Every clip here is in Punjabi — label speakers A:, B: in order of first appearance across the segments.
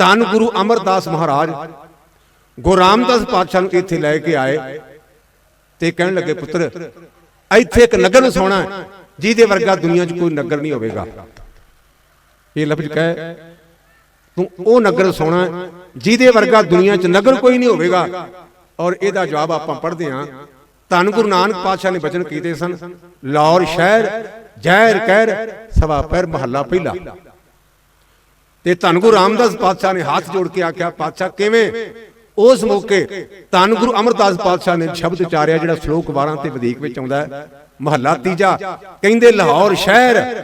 A: ਧੰਨ ਗੁਰੂ ਅਮਰਦਾਸ ਮਹਾਰਾਜ। ਗੁਰੂ ਰਾਮਦਾਸ ਪਾਤਸ਼ਾਹ ਨੂੰ ਇੱਥੇ ਲੈ ਕੇ ਆਏ ਤੇ ਕਹਿਣ ਲੱਗੇ, ਪੁੱਤਰ, ਇੱਥੇ ਇੱਕ ਨਗਰ ਵਸਾਉਣਾ ਜਿਹਦੇ ਵਰਗਾ ਦੁਨੀਆ 'ਚ ਕੋਈ ਨਗਰ ਨਹੀਂ ਹੋਵੇਗਾ। ਇਹ ਲਫ਼ਜ਼ ਕਹੇ, ਤੂੰ ਉਹ ਨਗਰ ਵਸਾਉਣਾ ਜਿਹਦੇ ਵਰਗਾ ਦੁਨੀਆ 'ਚ ਨਗਰ ਕੋਈ ਨਹੀਂ ਹੋਵੇਗਾ। ਔਰ ਇਹਦਾ ਜਵਾਬ ਆਪਾਂ ਪੜ੍ਹਦੇ ਹਾਂ, ਧੰਨ ਗੁਰੂ ਨਾਨਕ ਪਾਤਸ਼ਾਹ ਨੇ ਬਚਨ ਕੀਤੇ ਸਨ, ਲਾਹੌਰ ਸ਼ਹਿਰ ਜ਼ਹਿਰ ਕਹਿਰ ਸਵਾ ਪੈਰ ਮਹੱਲਾ ਪਹਿਲਾ। ਤੇ ਧੰਨ ਗੁਰੂ ਰਾਮਦਾਸ ਪਾਤਸ਼ਾਹ ਨੇ ਹੱਥ ਜੋੜ ਕੇ ਆਖਿਆ, ਪਾਤਸ਼ਾਹ, ਕਿਵੇਂ? ਉਸ ਮੌਕੇ ਧੰਨ ਗੁਰੂ ਅਮਰਦਾਸ ਪਾਤਸ਼ਾਹ ਨੇ ਸ਼ਬਦ ਉਚਾਰਿਆ ਜਿਹੜਾ ਸ਼ਲੋਕ 12 ਤੇ ਵਧੇਕ ਵਿੱਚ ਆਉਂਦਾ ਹੈ। ਮਹੱਲਾ ਤੀਜਾ, ਕਹਿੰਦੇ ਲਾਹੌਰ ਸ਼ਹਿਰ,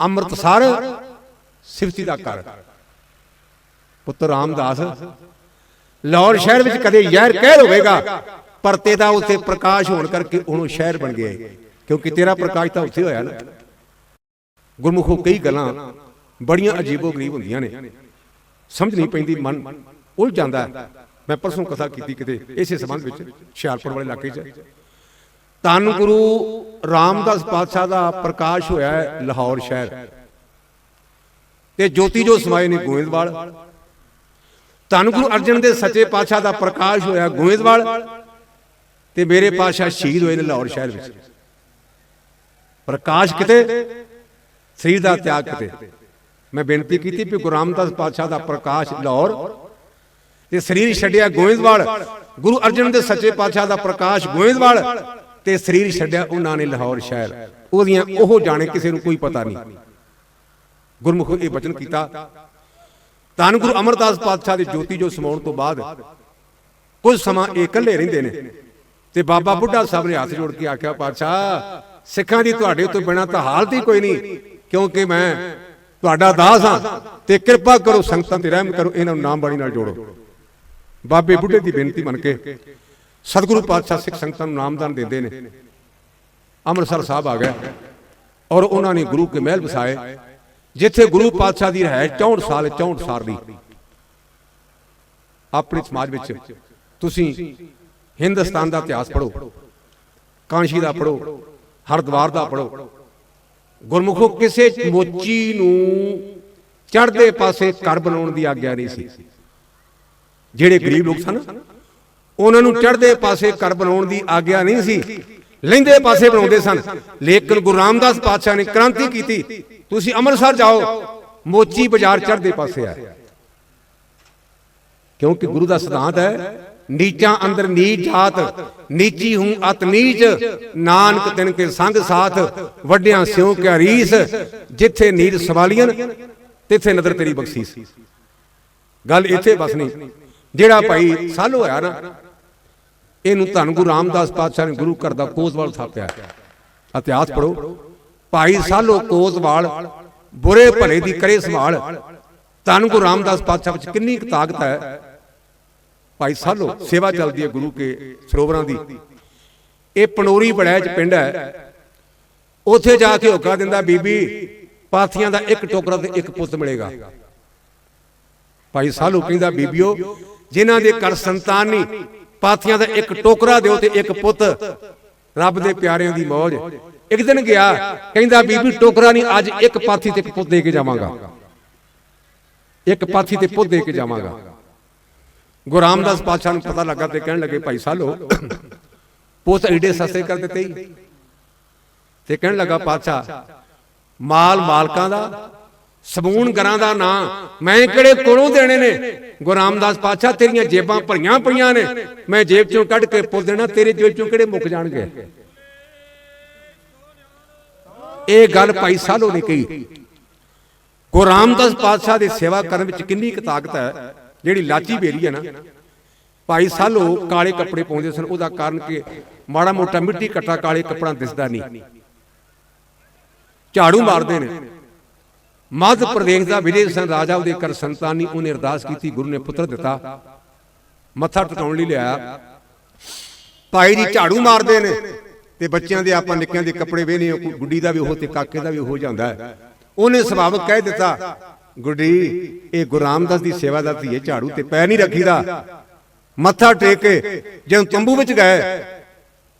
A: ਅੰਮ੍ਰਿਤਸਰ ਸਿਫਤੀ ਦਾ ਘਰ। ਪੁੱਤਰ ਰਾਮਦਾਸ, ਲਾਹੌਰ ਸ਼ਹਿਰ ਵਿੱਚ ਕਦੇ ਜ਼ਹਿਰ ਕਹਿਰ ਹੋਵੇਗਾ, ਪਰ ਤੇਰਾ ਉੱਥੇ ਪ੍ਰਕਾਸ਼ ਹੋਣ ਕਰਕੇ ਉਹਨੂੰ ਸ਼ਹਿਰ ਬਣ ਗਿਆ ਕਿਉਂਕਿ ਤੇਰਾ ਪ੍ਰਕਾਸ਼ ਤਾਂ ਉੱਥੇ ਹੋਇਆ ਨਾ। ਗੁਰਮੁਖੋ ਕਈ ਗੱਲਾਂ ਬੜੀਆਂ ਅਜੀਬੋ ਗਰੀਬ ਹੁੰਦੀਆਂ ਨੇ। ਸਮਝ ਨਹੀਂ ਪੈਂਦੀ ਮਨ ਉਲਝ ਜਾਂਦਾ। ਮੈਂ ਪਰਸੋਂ ਕਥਾ ਕੀਤੀ ਕਿਤੇ ਇਸੇ ਸੰਬੰਧ ਵਿੱਚ ਹੁਸ਼ਿਆਰਪੁਰ ਵਾਲੇ ਇਲਾਕੇ 'ਚ। ਧੰਨ ਗੁਰੂ ਰਾਮਦਾਸ ਪਾਤਸ਼ਾਹ ਦਾ ਪ੍ਰਕਾਸ਼ ਹੋਇਆ ਹੈ ਲਾਹੌਰ ਸ਼ਹਿਰ। ਤੇ ਜੋਤੀ ਜੋ ਸਮਾਏ ਨੇ ਗੋਇੰਦਵਾਲ। ਧੰਨ ਗੁਰੂ ਅਰਜਨ ਦੇ ਸੱਚੇ ਪਾਤਸ਼ਾਹ ਦਾ ਪ੍ਰਕਾਸ਼ ਹੋਇਆ ਗੋਇੰਦਵਾਲ ਤੇ ਮੇਰੇ ਪਾਤਸ਼ਾਹ ਸ਼ਹੀਦ ਹੋਏ ਨੇ ਲਾਹੌਰ ਸ਼ਹਿਰ ਵਿੱਚ। ਪ੍ਰਕਾਸ਼ ਕਿਤੇ ਸਰੀਰ ਦਾ ਤਿਆਗ ਕਿਤੇ। ਮੈਂ ਬੇਨਤੀ ਕੀਤੀ ਵੀ ਗੁਰੂ ਰਾਮਦਾਸ ਪਾਤਸ਼ਾਹ ਦਾ ਪ੍ਰਕਾਸ਼ ਲਾਹੌਰ, ਤੇ ਸਰੀਰ ਛੱਡਿਆ ਗੋਇੰਦਵਾਲ, ਗੁਰੂ ਅਰਜਨ ਦੇ ਸੱਚੇ ਪਾਤਸ਼ਾਹ ਦਾ ਪ੍ਰਕਾਸ਼ ਗੋਇੰਦਵਾਲ, ਤੇ ਸਰੀਰ ਛੱਡਿਆ ਉਹਨਾਂ ਨੇ ਲਾਹੌਰ ਸ਼ਹਿਰ। ਉਹਦੀਆਂ ਉਹ ਜਾਣੇ ਕਿਸੇ ਨੂੰ ਕੋਈ ਪਤਾ ਨਹੀਂ। ਗੁਰਮੁਖ ਇਹ ਬਚਨ ਕੀਤਾ, ਧੰਨ ਗੁਰੂ ਅਮਰਦਾਸ ਪਾਤਸ਼ਾਹ ਦੀ ਜੋਤੀ ਜੋ ਸਮਾਉਣ ਤੋਂ ਬਾਅਦ, ਕੁਝ ਸਮਾਂ ਇਹ ਇਕੱਲੇ ਰਹਿੰਦੇ ਨੇ। ਤੇ ਬਾਬਾ ਬੁੱਢਾ ਸਾਹਿਬ ਨੇ ਹੱਥ ਜੋੜ ਕੇ ਆਖਿਆ, ਪਾਤਸ਼ਾਹ, ਸਿੱਖਾਂ ਦੀ ਤੁਹਾਡੇ ਤੋਂ ਬਿਨਾ ਤਾਂ ਹਾਲਤ ਹੀ ਕੋਈ ਨਹੀਂ, ਕਿਉਂਕਿ ਮੈਂ ਤੁਹਾਡਾ ਦਾਸ ਹਾਂ ਤੇ ਕਿਰਪਾ ਕਰੋ, ਸੰਗਤਾਂ ਤੇ ਰਹਿਮ ਕਰੋ, ਇਹਨਾਂ ਨੂੰ ਨਾਮ ਬਾਣੀ ਨਾਲ ਜੋੜੋ। ਬਾਬੇ ਬੁੱਢੇ ਦੀ ਬੇਨਤੀ ਮੰਨ ਕੇ ਸਤਿਗੁਰੂ ਪਾਤਸ਼ਾਹ ਸਿੱਖ ਸੰਗਤਾਂ ਨੂੰ ਨਾਮਦਾਨ ਦਿੰਦੇ ਨੇ। ਅੰਮ੍ਰਿਤਸਰ ਸਾਹਿਬ ਆ ਗਿਆ ਔਰ ਉਹਨਾਂ ਨੇ ਗੁਰੂ ਕੇ ਮਹਿਲ ਵਸਾਏ, ਜਿੱਥੇ ਗੁਰੂ ਪਾਤਸ਼ਾਹ ਦੀ ਰਹਿ 64 ਸਾਲ 64 ਸਾਲ ਦੀ। ਆਪਣੇ ਸਮਾਜ ਵਿੱਚ ਤੁਸੀਂ ਹਿੰਦੁਸਤਾਨ ਦਾ ਇਤਿਹਾਸ ਪੜ੍ਹੋ, ਕਾਂਸ਼ੀ ਦਾ ਪੜ੍ਹੋ, ਹਰਦੁਆਰ ਦਾ ਪੜ੍ਹੋ ਗੁਰਮੁਖੋ ਕਿਸੇ ਮੋਚੀ ਨੂੰ ਚੜ੍ਹਦੇ ਪਾਸੇ ਘਰ ਬਣਾਉਣ ਦੀ ਆਗਿਆ ਨਹੀਂ ਸੀ। ਜਿਹੜੇ ਗਰੀਬ ਲੋਕ ਸਨ, ਉਹਨਾਂ ਨੂੰ ਚੜ੍ਹਦੇ ਪਾਸੇ ਘਰ ਬਣਾਉਣ ਦੀ ਆਗਿਆ ਨਹੀਂ ਸੀ। ਲਹਿੰਦੇ ਪਾਸੇ ਬਣਾਉਂਦੇ ਸਨ। ਲੇਕਿਨ ਗੁਰੂ ਰਾਮਦਾਸ ਪਾਤਸ਼ਾਹ ਨੇ ਕ੍ਰਾਂਤੀ ਕੀਤੀ। ਤੁਸੀਂ ਅੰਮ੍ਰਿਤਸਰ ਜਾਓ, ਮੋਚੀ ਬਾਜ਼ਾਰ ਚੜ੍ਹਦੇ ਪਾਸੇ ਆ। ਕਿਉਂਕਿ ਗੁਰੂ ਦਾ ਸਿਧਾਂਤ ਹੈ ਨੀਚਾਂ ਅੰਦਰ ਨੀਚ ਜਾਤ, ਨੀਚੀ ਹੂੰ ਅਤ ਨੀਚ, ਨਾਨਕ ਤਿਨ ਕੇ ਸੰਗ ਸਾਥ, ਵੱਡਿਆਂ ਸਿਉ ਕਿਆ ਰੀਸ, ਜਿੱਥੇ ਨੀਰ ਸਵਾਲੀਆਂ ਤਿੱਥੇ ਨਦਰ ਤੇਰੀ ਬਖਸ਼ੀਸ। ਗੱਲ ਇੱਥੇ ਬਸ ਨਹੀਂ, ਜਿਹੜਾ ਭਾਈ ਸਾਲ ਹੋਇਆ ਨਾ, ਇਹਨੂੰ ਧੰਨ ਗੁਰੂ ਰਾਮਦਾਸ ਪਾਤਸ਼ਾਹ ਨੇ ਗੁਰੂ ਘਰ ਦਾ ਕੋਸਵਾਲ ਥਾਪਿਆ। ਇਤਿਹਾਸ ਪੜੋ ਭਾਈ ਸਾਲੋ ਕੋਸਵਾਲ ਬੁਰੇ ਭਲੇ ਦੀ ਕਰੇ ਸੰਭਾਲ। ਧੰਨ ਗੁਰੂ ਰਾਮਦਾਸ ਪਾਤਸ਼ਾਹ ਵਿੱਚ ਕਿੰਨੀ ਕੁ ਤਾਕਤ ਹੈ ਭਾਈ ਸਾਲੋ ਸੇਵਾ ਚੱਲਦੀ ਹੈ ਗੁਰੂ ਕੇ ਸਰੋਵਰਾਂ ਦੀ। ਇਹ ਪਨੋਰੀ ਬੜਿਆ ਚ ਪਿੰਡ ਹੈ। ਉੱਥੇ ਜਾ ਕੇ ਹੋਕਾ ਦਿੰਦਾ ਬੀਬੀ ਪਾਥੀਆਂ ਦਾ ਇੱਕ ਟੋਕਰਾ ਤੇ ਇੱਕ ਪੁੱਤ ਮਿਲੇਗਾ। ਭਾਈ ਸਾਲੂ ਕਹਿੰਦਾ ਬੀਬੀਓ ਜਿਨ੍ਹਾਂ ਦੇ ਘਰ ਸੰਤਾਨ ਨਹੀਂ ਪਾਥੀਆਂ ਦਾ ਇੱਕ ਟੋਕਰਾ ਦਿਓ ਤੇ ਇੱਕ ਪੁੱਤ। ਰੱਬ ਦੇ ਪਿਆਰਿਆਂ ਦੀ ਮੌਜ। ਇੱਕ ਦਿਨ ਗਿਆ ਕਹਿੰਦਾ ਬੀਬੀ ਟੋਕਰਾ ਨਹੀਂ ਅੱਜ ਇੱਕ ਪਾਥੀ ਤੇ ਇੱਕ ਪੁੱਤ ਦੇ ਕੇ ਜਾਵਾਂਗਾ। ਇੱਕ ਪਾਥੀ ਤੇ ਪੁੱਤ ਦੇ ਕੇ ਜਾਵਾਂਗਾ। ਗੁਰੂ ਰਾਮਦਾਸ ਪਾਤਸ਼ਾਹ ਨੂੰ ਪਤਾ ਲੱਗਾ ਤੇ ਕਹਿਣ ਲੱਗੇ, ਭਾਈ ਸਾਲੋ, ਪੁੱਤ ਏਡੇ ਸਸਤੇ ਕਰ ਦਿੱਤੇ ਹੀ ਤੇ ਕਹਿਣ ਲੱਗਾ ਪਾਤਸ਼ਾਹ, ਮਾਲ ਮਾਲਕਾਂ ਦਾ, ਸਬੂਨ ਗਰਾਂ ਦਾ ਨਾਂ, ਮੈਂ ਕਿਹੜੇ ਕੋਲੋਂ ਦੇਣੇ ਨੇ? ਗੁਰੂ ਰਾਮਦਾਸ ਪਾਤਸ਼ਾਹ, ਤੇਰੀਆਂ ਜੇਬਾਂ ਭਰੀਆਂ ਪਈਆਂ ਨੇ। ਮੈਂ ਜੇਬ ਚੋਂ ਕੱਢ ਕੇ ਪੁੱਤ ਦੇਣਾ, ਤੇਰੇ ਜੇਬ ਚੋਂ ਕਿਹੜੇ ਮੁੱਕ ਜਾਣਗੇ? ਇਹ ਗੱਲ ਭਾਈ ਸਾਲੋ ਨੇ ਕਹੀ। ਗੁਰੂ ਰਾਮਦਾਸ ਪਾਤਸ਼ਾਹ ਦੀ ਸੇਵਾ ਕਰਨ ਵਿੱਚ ਕਿੰਨੀ ਕੁ ਤਾਕਤ ਹੈ? ਜਿਹੜੀ ਲਾਚੀ ਬੇਰੀ ਹੈ ਨਾ, ਭਾਈ ਸਾਲੋ ਕਾਲੇ ਕੱਪੜੇ ਪਾਉਂਦੇ ਸਨ, ਉਹਦਾ ਕਾਰਨ ਕਿ ਮਾੜਾ ਮੋਟਾ ਮਿੱਟੀ ਕੱਟਾ ਕਾਲੇ ਕੱਪੜਾ ਦਿਸਦਾ ਨਹੀਂ। ਝਾੜੂ ਮਾਰਦੇ ਨੇ। ਮੱਧ ਪ੍ਰਦੇਸ਼ ਦਾ ਵਿਜੇ ਸਨ, ਰਾਜਾ ਉਹਦੇ ਕਰ ਸੰਤਾਨੀ ਉਹਨੇ ਅਰਦਾਸ ਕੀਤੀ, ਗੁਰੂ ਨੇ ਪੁੱਤਰ ਦਿੱਤਾ। ਮੱਥਾ ਟਿਕਾਉਣ ਲਈ ਲਿਆਇਆ। ਭਾਈ ਜੀ ਝਾੜੂ ਮਾਰਦੇ ਨੇ ਤੇ ਬੱਚਿਆਂ ਦੇ ਆਪਾਂ ਨਿੱਕਿਆਂ ਦੇ ਕੱਪੜੇ ਵੇਹਨੇ ਗੁੱਡੀ ਦਾ ਵੀ ਉਹ ਤੇ ਕਾਕੇ ਦਾ ਵੀ ਹੋ ਜਾਂਦਾ ਹੈ। ਉਹਨੇ ਸੁਭਾਵਕ ਕਹਿ ਦਿੱਤਾ ਗੁੱਡੀ, ਇਹ ਗੁਰੂ ਰਾਮਦਾਸ ਦੀ ਸੇਵਾ ਦਾ ਧੀਏ ਝਾੜੂ ਤੇ ਪੈ ਨਹੀਂ ਰੱਖੀਦਾ। ਮੱਥਾ ਟੇਕ ਕੇ ਜਦੋਂ ਤੰਬੂ ਵਿੱਚ ਗਏ,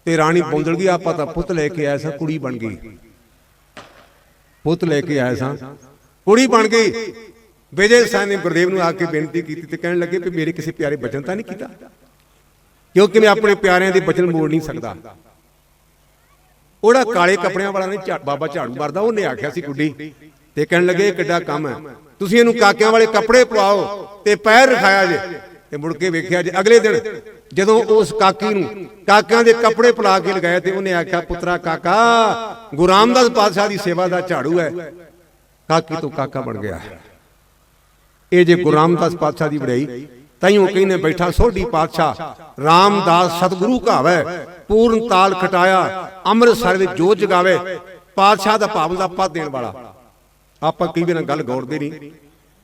A: ਤੇ ਰਾਣੀ ਬੌਂਦਲ ਗਈ, ਆਪਾਂ ਤਾਂ ਪੁੱਤ ਲੈ ਕੇ ਆਇਆ ਸਾਂ, ਕੁੜੀ ਬਣ ਗਈ। ਪੁੱਤ ਲੈ ਕੇ ਆਇਆ ਸਾਂ, ਕੁੜੀ ਬਣ ਗਈ। ਵਿਜੇ ਸਾਹ ਨੇ ਗੁਰਦੇਵ ਨੂੰ ਆ ਕੇ ਬੇਨਤੀ ਕੀਤੀ ਤੇ ਕਹਿਣ ਲੱਗੇ ਵੀ ਮੇਰੇ ਕਿਸੇ ਪਿਆਰੇ ਬਚਨ ਤਾਂ ਨਹੀਂ ਕੀਤਾ। ਕਿਉਂਕਿ ਮੈਂ ਆਪਣੇ ਪਿਆਰਿਆਂ ਦੇ ਬਚਨ ਮੋੜ ਨਹੀਂ ਸਕਦਾ। ਉਹੜਾ ਕਾਲੇ ਕੱਪੜਿਆਂ ਵਾਲਾ ਨੇ ਝਾ- ਬਾਬਾ ਝਾੜੂ ਮਾਰਦਾ, ਉਹਨੇ ਆਖਿਆ ਸੀ, ਗੁੱਡੀ ਤੇ ਕਹਿਣ ਲੱਗੇ ਕਿੱਡਾ ਕੰਮ ਹੈ। ਤੁਸੀਂ ਇਹਨੂੰ ਕਾਕਿਆਂ ਵਾਲੇ ਕੱਪੜੇ ਪਵਾਓ ਤੇ ਪੈਰ ਰਖਾਇਆ ਜੇ। ਤੇ ਮੁੜ ਕੇ ਵੇਖਿਆ ਜੇ ਅਗਲੇ ਦਿਨ ਜਦੋਂ ਉਸ ਕਾਕੀ ਨੂੰ ਕਾਕਿਆਂ ਦੇ ਕੱਪੜੇ ਪਲਾ ਕੇ ਲਗਾਏ ਤੇ ਉਹਨੇ ਆਖਿਆ ਪੁੱਤਰਾ ਕਾਕਾ ਗੁਰੂ ਰਾਮਦਾਸ ਪਾਤਸ਼ਾਹ ਦੀ ਸੇਵਾ ਦਾ ਝਾੜੂ ਹੈ। ਕਾਕੀ ਤੋਂ ਕਾਕਾ ਬਣ ਗਿਆ। ਇਹ ਜੇ ਗੁਰੂ ਰਾਮਦਾਸ ਪਾਤਸ਼ਾਹ ਦੀ ਵਡਿਆਈ ਤਾਈਓ ਕਹਿੰਦੇ ਬੈਠਾ ਸੋਢੀ ਪਾਤਸ਼ਾਹ ਰਾਮਦਾਸ ਸਤਿਗੁਰੂ ਘਾਵੇ ਪੂਰਨ ਤਾਲ ਖਟਾਇਆ ਅੰਮ੍ਰਿਤਸਰ ਵਿੱਚ ਜੋਤ ਜਗਾਵੇ ਪਾਤਸ਼ਾਹ ਦਾ ਭਾਵ ਦਾ ਪਦ ਦੇਣ ਵਾਲਾ। ਆਪਾਂ ਕਈ ਵਾਰ ਗੱਲ ਗੌਰਦੇ ਨਹੀਂ।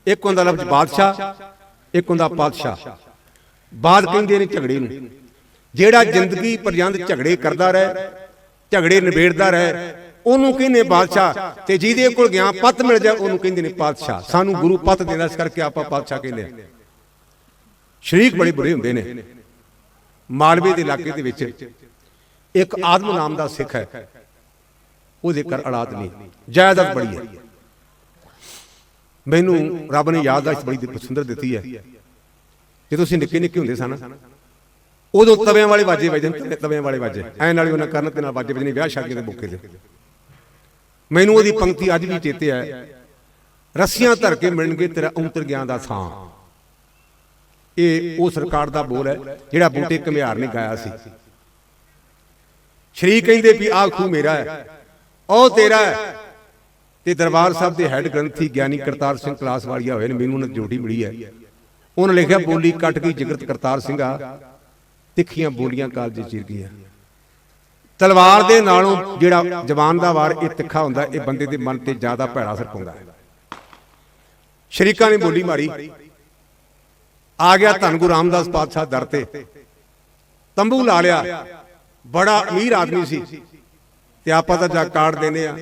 A: ਇੱਕ ਹੁੰਦਾ ਲਫ਼ਜ਼ ਬਾਦਸ਼ਾਹ, ਇੱਕ ਹੁੰਦਾ ਪਾਤਸ਼ਾਹ। ਬਾਦ ਕਹਿੰਦੇ ਨੇ ਝਗੜੇ ਨੂੰ। ਜਿਹੜਾ ਜ਼ਿੰਦਗੀ ਪਰਜੰਦ ਝਗੜੇ ਕਰਦਾ ਰਹੇ, ਝਗੜੇ ਨਿਬੇੜਦਾ ਰਹੇ, ਉਹਨੂੰ ਕਹਿੰਦੇ ਬਾਦਸ਼ਾਹ ਤੇ ਜਿਹਦੇ ਕੋਲ ਗਿਆ, ਪਤ ਮਿਲ ਜਾ ਉਹਨੂੰ ਕਹਿੰਦੇ ਨੇ ਪਾਤਸ਼ਾਹ। ਸਾਨੂੰ ਗੁਰੂ ਪਤ ਦੇਣਾ ਇਸ ਕਰਕੇ ਆਪਾਂ ਪਾਤਸ਼ਾਹ ਕਹਿੰਦੇ ਆ ਸ਼ਰੀਕ ਬੜੇ ਬੁਰੇ ਹੁੰਦੇ ਨੇ। ਮਾਲਵੇ ਦੇ ਇਲਾਕੇ ਦੇ ਵਿੱਚ ਇੱਕ ਆਦਮ ਨਾਮ ਦਾ ਸਿੱਖ ਹੈ। ਉਹਦੇ ਘਰ ਔਲਾਦ ਨਹੀਂ ਜਾਇਦਾਦ ਬੜੀ ਹੈ। ਮੈਨੂੰ ਰੱਬ ਨੇ ਯਾਦਾਸ਼ਤ ਬੜੀ ਦੀ- ਸੁੰਦਰ ਦਿੱਤੀ ਹੈ। ਜਦੋਂ ਅਸੀਂ ਨਿੱਕੇ ਨਿੱਕੇ ਹੁੰਦੇ ਸਨ ਉਦੋਂ ਤਵਿਆਂ ਵਾਲੇ ਵਾਜੇ ਵੱਜਦੇ ਤਵਿਆਂ ਵਾਲੇ ਵਾਜੇ। ਐ ਨਾਲ ਹੀ ਉਹਨਾਂ ਕਰਨ ਤੇ ਨਾਲ ਵਾਜੇ ਵੱਜਣੇ ਵਿਆਹ ਸ਼ਾਦੀਆਂ ਦੇ ਮੌਕੇ ਤੇ। ਮੈਨੂੰ ਉਹਦੀ ਪੰਕਤੀ ਅੱਜ ਵੀ ਚੇਤੇ ਹੈ। ਰੱਸੀਆਂ ਧਰ ਕੇ ਮਿਲਣਗੇ ਤੇਰਾ ਉਂਤਰ ਗਿਆਨ ਦਾ ਥਾਂ ਇਹ ਉਹ ਸਰਕਾਰ ਦਾ ਬੋਲ ਹੈ ਜਿਹੜਾ ਬੂਟੇ ਘਮਿਆਰ ਨੇ ਗਾਇਆ ਸੀ। ਸ਼੍ਰੀ ਕਹਿੰਦੇ ਵੀ ਆਹ ਖੂ ਮੇਰਾ ਹੈ ਉਹ ਤੇਰਾ ਹੈ। ਤੇ ਦਰਬਾਰ ਸਾਹਿਬ ਦੇ ਹੈੱਡ ਗ੍ਰੰਥੀ ਗਿਆਨੀ ਕਰਤਾਰ ਸਿੰਘ ਕਲਾਸ ਵਾਲੀਆ ਹੋਏ ਨੇ, ਮੈਨੂੰ ਉਹਨਾਂ ਜੋੜੀ ਮਿਲੀ ਹੈ। ਉਹਨਾਂ ਲਿਖਿਆ, ਬੋਲੀ ਕੱਟ ਗਈ ਜਿਗਰਤ ਕਰਤਾਰ ਸਿੰਘਾ ਤਿੱਖੀਆਂ ਬੋਲੀਆਂ ਕਾਲਜ ਚਿਰ ਗਈਆਂ। ਤਲਵਾਰ ਦੇ ਨਾਲੋਂ ਜਿਹੜਾ ਜਵਾਨ ਦਾ ਵਾਰ ਇਹ ਤਿੱਖਾ ਹੁੰਦਾ, ਇਹ ਬੰਦੇ ਦੇ ਮਨ ਤੇ ਜ਼ਿਆਦਾ ਭੈੜਾ ਅਸਰ ਪਾਉਂਦਾ ਹੈ। ਸ਼ਰੀਕਾਂ ਨੇ ਬੋਲੀ ਮਾਰੀ, ਆ ਗਿਆ ਧੰਨ ਗੁਰੂ ਰਾਮਦਾਸ ਪਾਤਸ਼ਾਹ ਦਰ ਤੇ। ਤੰਬੂ ਲਾ ਲਿਆ, ਬੜਾ ਅਮੀਰ ਆਦਮੀ ਸੀ। ਤੇ ਆਪਾਂ ਤਾਂ ਜਾ ਕਾਰਡ ਦੇਨੇ ਆ।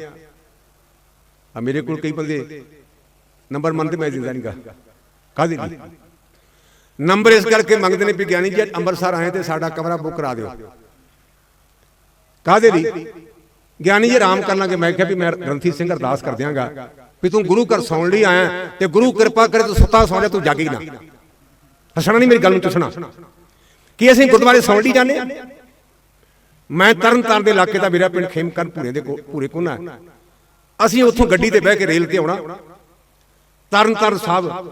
A: ਆ ਮੇਰੇ ਕੋਲ ਕਈ ਬੰਦੇ ਨੰਬਰ ਮੰਨਦੇ ਮੈਂ ਦਿੰਦਾ ਨਹੀਂਗਾ ਕਾਹਦੇ ਲਈ ਨੰਬਰ ਇਸ ਕਰਕੇ ਮੰਗਦੇ ਨੇ ਵੀ ਗਿਆਨੀ ਜੀ ਅੰਮ੍ਰਿਤਸਰ ਆਏ ਤੇ ਸਾਡਾ ਕਮਰਾ ਬੁੱਕ ਕਰਾ ਦਿਓ। ਕਾਹਦੇ ਲਈ? ਗਿਆਨੀ ਜੀ ਆਰਾਮ ਕਰ ਲਾਂਗੇ। ਮੈਂ ਕਿਹਾ ਵੀ ਮੈਂ ਗ੍ਰੰਥੀ ਸਿੰਘ ਅਰਦਾਸ ਕਰ ਦਿਆਂਗਾ ਵੀ ਤੂੰ ਗੁਰੂ ਘਰ ਸੌਣ ਲਈ ਆਇਆ ਤੇ ਗੁਰੂ ਕਿਰਪਾ ਕਰੇ ਤੂੰ ਸੁੱਤਾ ਸੌ ਜਾ, ਤੂੰ ਜਾਗੀ ਨਾ। ਹੱਸਣਾ ਨਹੀਂ ਮੇਰੀ ਗੱਲ ਨੂੰ ਚੁੱਸਣਾ ਕੀ ਅਸੀਂ ਗੁਰਦੁਆਰੇ ਸੌਣ ਲਈ ਜਾਂਦੇ ਆ ਮੈਂ ਤਰਨ ਤਾਰਨ ਦੇ ਇਲਾਕੇ ਦਾ ਮੇਰਾ ਪਿੰਡ ਖੇਮਕਰਨ ਪੂਰੇ ਦੇ ਕੋਲ ਪੂਰੇ ਕੋਨਾ ਹੈ। ਅਸੀਂ ਉੱਥੋਂ ਗੱਡੀ ਤੇ ਬਹਿ ਕੇ ਰੇਲ ਤੇ ਆਉਣਾ। ਤਰਨ ਤਾਰਨ ਸਾਹਿਬ,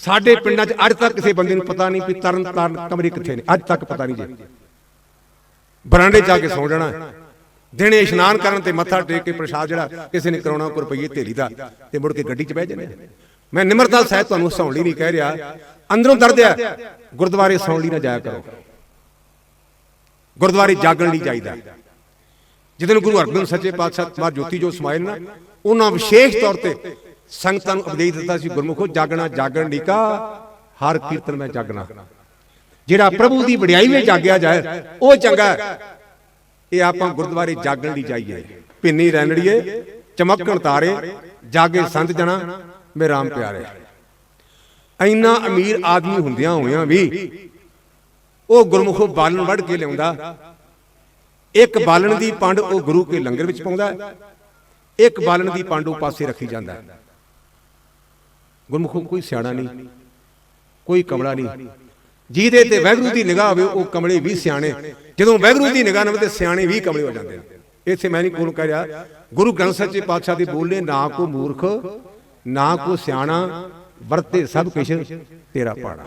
A: ਸਾਡੇ ਪਿੰਡਾਂ 'ਚ ਅੱਜ ਤੱਕ ਕਿਸੇ ਬੰਦੇ ਨੂੰ ਪਤਾ ਨਹੀਂ ਵੀ ਤਰਨ ਤਾਰਨ ਕਮਰੇ ਕਿੱਥੇ ਨੇ। ਅੱਜ ਤੱਕ ਪਤਾ ਨਹੀਂ ਜੀ। ਬਰਾਂਡੇ ਜਾ ਕੇ ਸੌ ਜਾਣਾ। ਦਿਨੇ ਇਸ਼ਨਾਨ ਕਰਨ ਤੇ ਮੱਥਾ ਟੇਕ ਕੇ ਪ੍ਰਸ਼ਾਦ ਜਿਹੜਾ ਕਿਸੇ ਨੇ ਕਰਾਉਣਾ ਕੋ ਰੁਪਈਏ ਢੇਲੀ ਦਾ ਤੇ ਮੁੜ ਕੇ ਗੱਡੀ 'ਚ ਬਹਿ ਜਾਣਾ ਮੈਂ ਨਿਮਰਤਾ ਸਾਹਿਬ ਤੁਹਾਨੂੰ ਸੌਣ ਲਈ ਨਹੀਂ ਕਹਿ ਰਿਹਾ। ਅੰਦਰੋਂ ਦਰਦ ਆ ਗੁਰਦੁਆਰੇ ਸੌਣ ਲਈ ਨਾ ਜਾਇਆ ਕਰੋ। ਗੁਰਦੁਆਰੇ ਜਾਗਣ ਲਈ ਜਿਹਦੇ ਜਦੋਂ ਗੁਰੂ ਅਰਜਨ ਸੱਚੇ ਪਾਤਸ਼ਾਹ ਮਾਰ ਜੋਤੀ ਜੋ ਸਮਾਏ ਨਾ ਉਹਨਾਂ ਵਿਸ਼ੇਸ਼ ਤੌਰ ਤੇ ਸੰਗਤਾਂ ਨੂੰ ਉਪਦੇਸ਼ ਦਿੱਤਾ ਸੀ, ਗੁਰਮੁਖੋ, ਜਾਗਣਾ, ਜਾਗਣ ਲੀਕਾ ਹਰ ਕੀਰਤਨ ਮੈਂ ਜਾਗਣਾ। ਜਿਹੜਾ ਪ੍ਰਭੂ ਦੀ ਵਡਿਆਈ ਵਿੱਚ ਜਾਗਿਆ ਜਾਏ, ਉਹ ਚੰਗਾ ਇਹ ਆਪਾਂ ਗੁਰਦੁਆਰੇ ਜਾਗਣ ਲਈ ਜਾਈਏ ਭਿੰਨੀ ਰੈਣੜੀਏ ਚਮਕਣ ਤਾਰੇ, ਜਾਗੇ ਸੰਤ ਜਣਾ, ਮੇ ਰਾਮ ਪਿਆਰੇ। ਇੰਨਾ ਅਮੀਰ ਆਦਮੀ ਹੁੰਦਿਆਂ ਹੋਇਆਂ ਵੀ ਉਹ ਗੁਰਮੁਖੋ ਬਾਲਣ ਵੜ ਕੇ ਲਿਆਉਂਦਾ ਇੱਕ ਬਾਲਣ ਦੀ ਪੰਡ ਉਹ ਗੁਰੂ ਕੇ ਲੰਗਰ ਵਿੱਚ ਪਾਉਂਦਾ ਇੱਕ ਬਾਲਣ ਦੀ ਪੰਡ ਉਹ ਪਾਸੇ ਰੱਖੀ ਜਾਂਦਾ ਹੈ। ਗੁਰਮੁਖੋ ਕੋਈ ਸਿਆਣਾ ਨਹੀਂ, ਕੋਈ ਕਮਲਾ ਨਹੀਂ। ਜਿਹਦੇ ਤੇ ਵੈਗਰੂ ਦੀ ਨਿਗਾਹ ਹੋਵੇ, ਉਹ ਕਮਲੇ ਵੀ ਸਿਆਣੇ ਜਦੋਂ ਵੈਗਰੂ ਦੀ ਨਿਗਾਹ ਨਾ ਹੋਵੇ, ਤੇ ਸਿਆਣੇ ਵੀ ਕਮਲੇ ਹੋ ਜਾਂਦੇ ਨੇ ਇੱਥੇ ਮੈਂ ਨਹੀਂ ਕੋਲ ਕਹਿ ਰਿਹਾ, ਗੁਰੂ ਗ੍ਰੰਥ ਸਾਹਿਬ ਸੱਚੇ ਪਾਤਸ਼ਾਹ ਦੇ ਬੋਲੇ, ਨਾ ਕੋ ਮੂਰਖ, ਨਾ ਕੋ ਸਿਆਣਾ, ਵਰਤੇ ਸਭ ਕੁਛ ਤੇਰਾ ਪਾੜਾ।